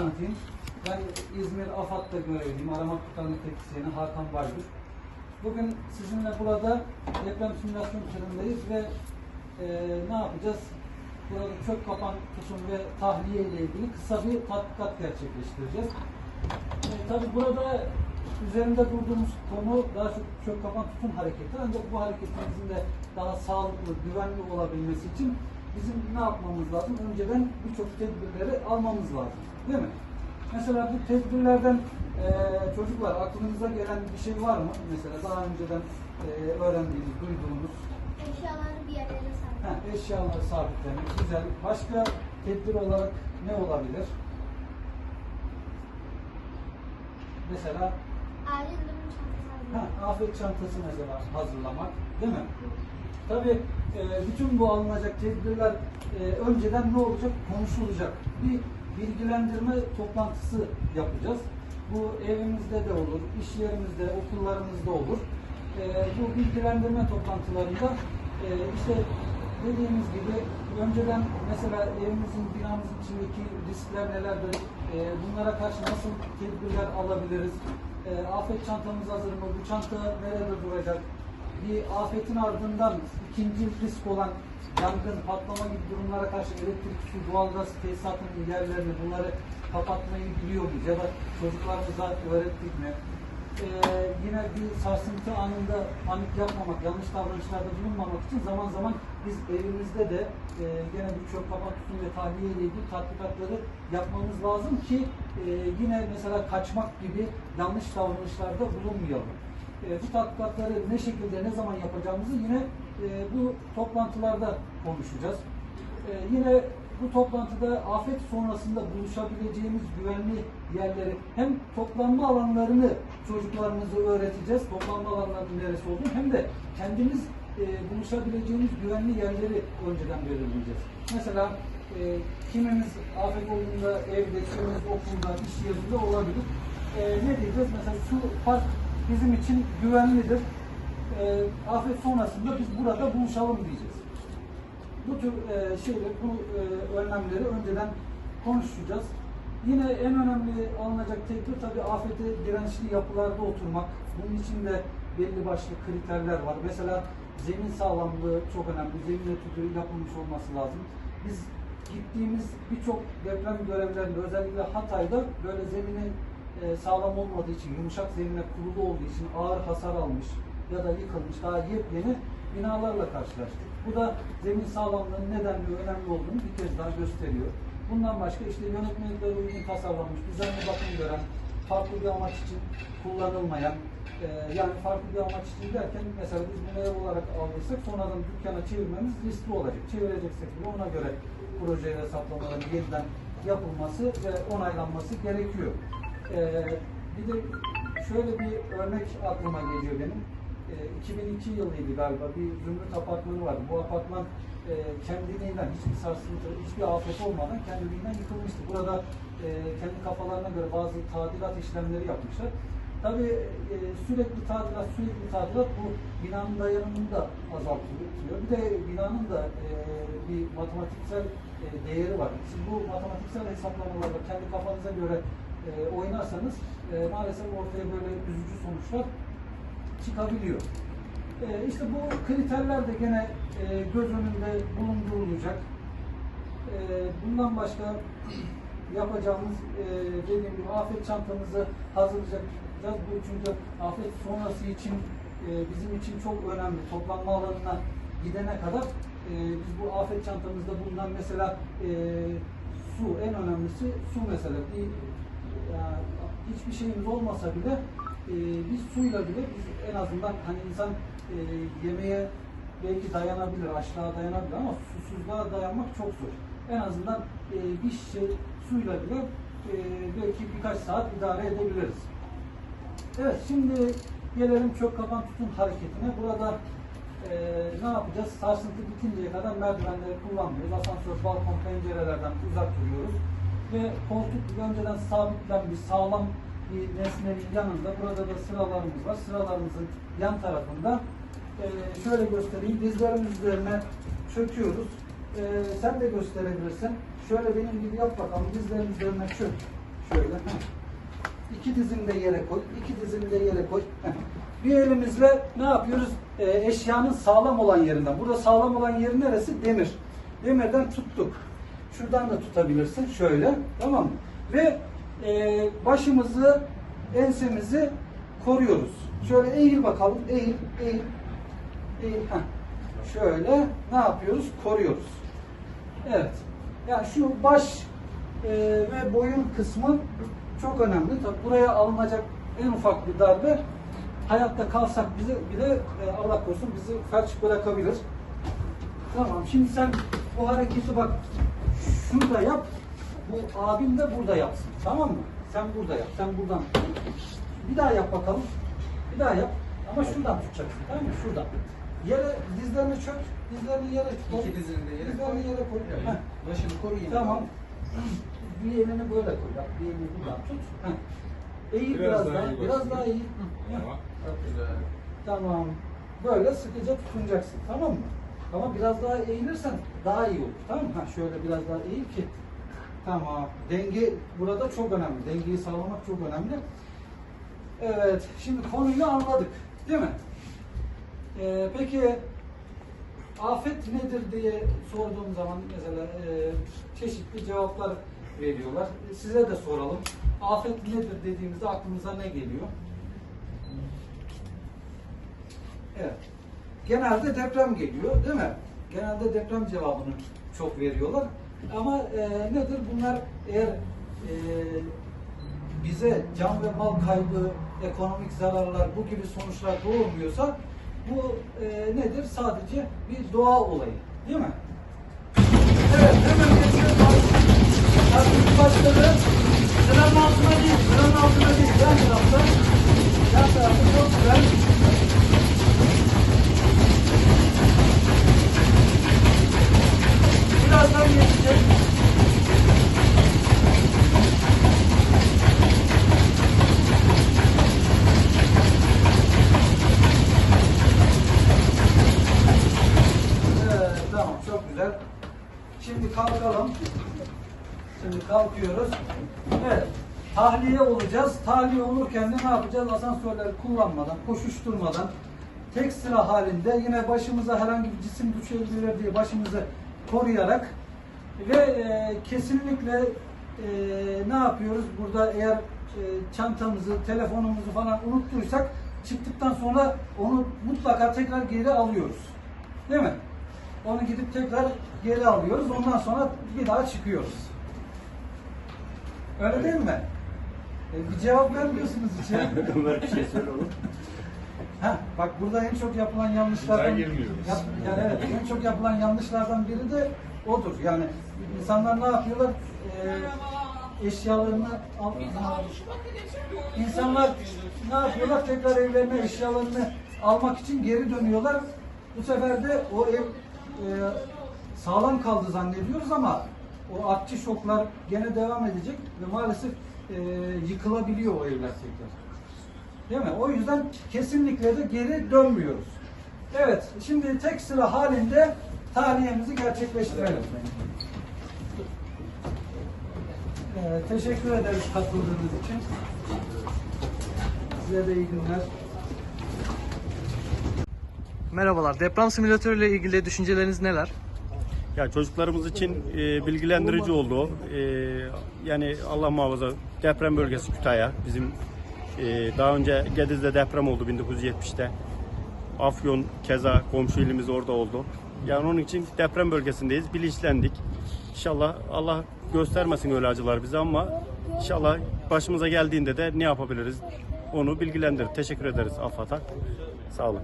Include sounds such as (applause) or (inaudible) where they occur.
tanıtayım. Ben İzmir AFAD'da görevliyim. Arama kurtarma teknisyeni Hakan Baygül. Bugün sizinle burada deprem simülasyon tırındayız ve e, ne yapacağız? Burada çök kapan tutum ve tahliye ile ilgili kısa bir tatbikat gerçekleştireceğiz. E, Tabi burada üzerinde durduğumuz konu daha çok çök kapan tutun hareketi. Ancak bu hareketimizin de daha sağlıklı, güvenli olabilmesi için bizim ne yapmamız lazım? Önceden birçok tedbirleri almamız lazım. Değil mi? Mesela bu tedbirlerden e, çocuklar aklınıza gelen bir şey var mı? Mesela daha önceden e, öğrendiğiniz, duyduğunuz Eşyaları bir yerlere saklı. Ha, eşyaları sabitlemek, güzel. Başka tedbir olarak ne olabilir? Mesela Acil durum çantası ha, afet çantası mesela hazırlamak, değil mi? Tabii e, bütün bu alınacak tedbirler e, önceden ne olacak? Konuşulacak. Bir bilgilendirme toplantısı yapacağız. Bu evimizde de olur, iş yerimizde, okullarımızda olur. E, bu bilgilendirme toplantılarında e, işte dediğimiz gibi önceden mesela evimizin, binamızın içindeki riskler nelerdir? E, bunlara karşı nasıl tedbirler alabiliriz? E, afet çantamız hazır mı? Bu çanta nerede duracak? Bir afetin ardından ikinci risk olan yangın, patlama gibi durumlara karşı elektrik, su, doğalgaz tesisatının yerlerini bunları kapatmayı biliyor muyuz? Ya da çocuklarımıza öğrettik mi? Ee, yine bir sarsıntı anında panik yapmamak, yanlış davranışlarda bulunmamak için zaman zaman biz evimizde de e, gene bir çöp kapat tutun ve tahliye ile ilgili tatbikatları yapmamız lazım ki e, yine mesela kaçmak gibi yanlış davranışlarda bulunmayalım. E, bu tatbikatları ne şekilde, ne zaman yapacağımızı yine e, bu toplantılarda konuşacağız. E, yine bu toplantıda afet sonrasında buluşabileceğimiz güvenli yerleri hem toplanma alanlarını çocuklarımıza öğreteceğiz, toplanma alanlarının neresi olduğunu hem de kendimiz e, buluşabileceğimiz güvenli yerleri önceden belirleyeceğiz. Mesela e, kimimiz afet olduğunda evde, kimimiz okulda, iş yerinde olabilir. E, ne diyeceğiz? Mesela şu park bizim için güvenlidir. E, afet sonrasında biz burada buluşalım diyeceğiz. Bu tür e, şeyler, bu e, önlemleri önceden konuşacağız. Yine en önemli alınacak tedbir tabii afete dirençli yapılarda oturmak. Bunun için de belli başlı kriterler var. Mesela zemin sağlamlığı çok önemli. Zemin etüdü yapılmış olması lazım. Biz gittiğimiz birçok deprem görevlerinde özellikle Hatay'da böyle zemini e, sağlam olmadığı için, yumuşak zemine kurulu olduğu için ağır hasar almış ya da yıkılmış daha yepyeni binalarla karşılaştık. Bu da zemin sağlamlığının nedenli önemli olduğunu bir kez daha gösteriyor. Bundan başka işte yönetmeliklere uygun tasarlanmış, düzenli bakım gören, farklı bir amaç için kullanılmayan, e, yani farklı bir amaç için derken mesela biz bunu ev olarak aldıysak sonradan dükkana çevirmemiz riskli olacak. Çevireceksek bile ona göre proje ve hesaplamaların yeniden yapılması ve onaylanması gerekiyor. E, bir de şöyle bir örnek aklıma geliyor benim. E, 2002 yılıydı galiba bir zümrüt apartmanı vardı. Bu apartman e, kendiliğinden hiçbir sarsıntı, hiçbir afet olmadan kendiliğinden yıkılmıştı. Burada e, kendi kafalarına göre bazı tadilat işlemleri yapmışlar. Tabii e, sürekli tadilat, sürekli tadilat bu binanın dayanımını da azaltıyor. Bir de binanın da e, bir matematiksel e, değeri var. Siz bu matematiksel hesaplamalarda kendi kafanıza göre e, oynarsanız e, maalesef ortaya böyle üzücü sonuçlar çıkabiliyor. E, işte bu kriterler de gene e, göz önünde bulundurulacak. E, bundan başka yapacağımız e, dediğim gibi afet çantamızı hazırlayacağız. Bu çünkü afet sonrası için e, bizim için çok önemli. Toplanma alanına gidene kadar e, biz bu afet çantamızda bulunan mesela e, su en önemlisi su mesela. Hiçbir şeyimiz olmasa bile e, biz suyla bile biz en azından hani insan e, yemeğe belki dayanabilir, açlığa dayanabilir ama susuzluğa dayanmak çok zor. En azından e, bir şey suyla bile e, belki birkaç saat idare edebiliriz. Evet şimdi gelelim çök kapan tutun hareketine. Burada e, ne yapacağız? Sarsıntı bitinceye kadar merdivenleri kullanmıyoruz. Asansör, balkon, pencerelerden uzak duruyoruz. Ve koltuk önceden sabitlenmiş, sağlam bir nesnenin yanında burada da sıralarımız var. Sıralarımızın yan tarafında e, şöyle göstereyim. Dizlerimiz üzerine çöküyoruz. E, sen de gösterebilirsin. Şöyle benim gibi yap bakalım. Dizlerin üzerine çök. Şöyle. İki dizini de yere koy. iki dizini de yere koy. Bir elimizle ne yapıyoruz? Ee, eşyanın sağlam olan yerinden. Burada sağlam olan yeri neresi? Demir. Demirden tuttuk. Şuradan da tutabilirsin. Şöyle. Tamam mı? Ve e, başımızı, ensemizi koruyoruz. Şöyle eğil bakalım. Eğil, eğil. eğil. Heh. Şöyle ne yapıyoruz? Koruyoruz. Evet. Yani şu baş e, ve boyun kısmı çok önemli. Tabi buraya alınacak en ufak bir darbe hayatta kalsak bize bile e, Allah korusun bizi felç bırakabilir. Tamam. Şimdi sen bu hareketi bak şurada yap. Bu abin de burada yapsın. Tamam mı? Sen burada yap. Sen buradan. Bir daha yap bakalım. Bir daha yap. Ama şuradan tutacaksın. Tamam mı? Şuradan. Yere dizlerini çök. Dizlerini yere koy. İki dizini de yere Dizlerini koy. yere koy. Evet. Başını koruyayım. Tamam. Bir elini böyle koy. Bak bir elini buradan tut. Heh. Eğil biraz, Biraz daha. daha biraz daha eğil. Tamam. Güzel. Tamam. Böyle sıkıca tutunacaksın. Tamam mı? Ama biraz daha eğilirsen daha iyi olur. Tamam mı? Ha, şöyle biraz daha eğil ki. Tamam. Denge burada çok önemli. Dengeyi sağlamak çok önemli. Evet. Şimdi konuyu anladık. Değil mi? Ee, peki afet nedir diye sorduğum zaman mesela e, çeşitli cevaplar veriyorlar. Size de soralım. Afet nedir dediğimizde aklımıza ne geliyor? Evet. Genelde deprem geliyor değil mi? Genelde deprem cevabını çok veriyorlar. Ama e, nedir? Bunlar eğer e, bize can ve mal kaybı, ekonomik zararlar, bu gibi sonuçlar doğurmuyorsa bu e, nedir? Sadece bir doğa olayı. Değil mi? Evet, hemen geçiyoruz. Artık başladı. Sıranın altına değil, sıranın altına değil. Yan tarafta. Yan tarafta çok güzel. Birazdan geçecek. Evet, tamam çok güzel. Şimdi kalkalım. Şimdi kalkıyoruz. Evet. Tahliye olacağız. Tahliye olurken de ne yapacağız? Asansörleri kullanmadan, koşuşturmadan tek sıra halinde yine başımıza herhangi bir cisim düşebilir diye başımızı koruyarak ve e, kesinlikle e, ne yapıyoruz? Burada eğer e, çantamızı, telefonumuzu falan unuttuysak çıktıktan sonra onu mutlaka tekrar geri alıyoruz. Değil mi? Onu gidip tekrar geri alıyoruz. Ondan sonra bir daha çıkıyoruz. Öyle değil mi? E, bir cevap vermiyorsunuz hiç ya. (laughs) Ömer bir şey söyle oğlum. Ha, bak burada en çok yapılan yanlışlardan. Yap- yani evet, en çok yapılan yanlışlardan biri de odur. Yani insanlar ne yapıyorlar? Ee, eşyalarını al, İnsanlar ne yapıyorlar? Tekrar evlerine eşyalarını almak için geri dönüyorlar. Bu sefer de o ev sağlam kaldı zannediyoruz ama o artçı şoklar gene devam edecek ve maalesef e, yıkılabiliyor o evler tekrar. Değil mi? O yüzden kesinlikle de geri dönmüyoruz. Evet, şimdi tek sıra halinde tahliyemizi gerçekleştirelim. Ee, teşekkür ederiz katıldığınız için. Size de iyi günler. Merhabalar. Deprem simülatörü ile ilgili düşünceleriniz neler? Ya çocuklarımız için e, bilgilendirici oldu. E, yani Allah muhafaza deprem bölgesi Kütahya. Bizim e, daha önce Gediz'de deprem oldu 1970'te. Afyon keza komşu ilimiz orada oldu. Yani onun için deprem bölgesindeyiz. Bilinçlendik. İnşallah Allah göstermesin öyle acılar bize ama inşallah başımıza geldiğinde de ne yapabiliriz onu bilgilendir. Teşekkür ederiz AFAD'a. Sağ olun.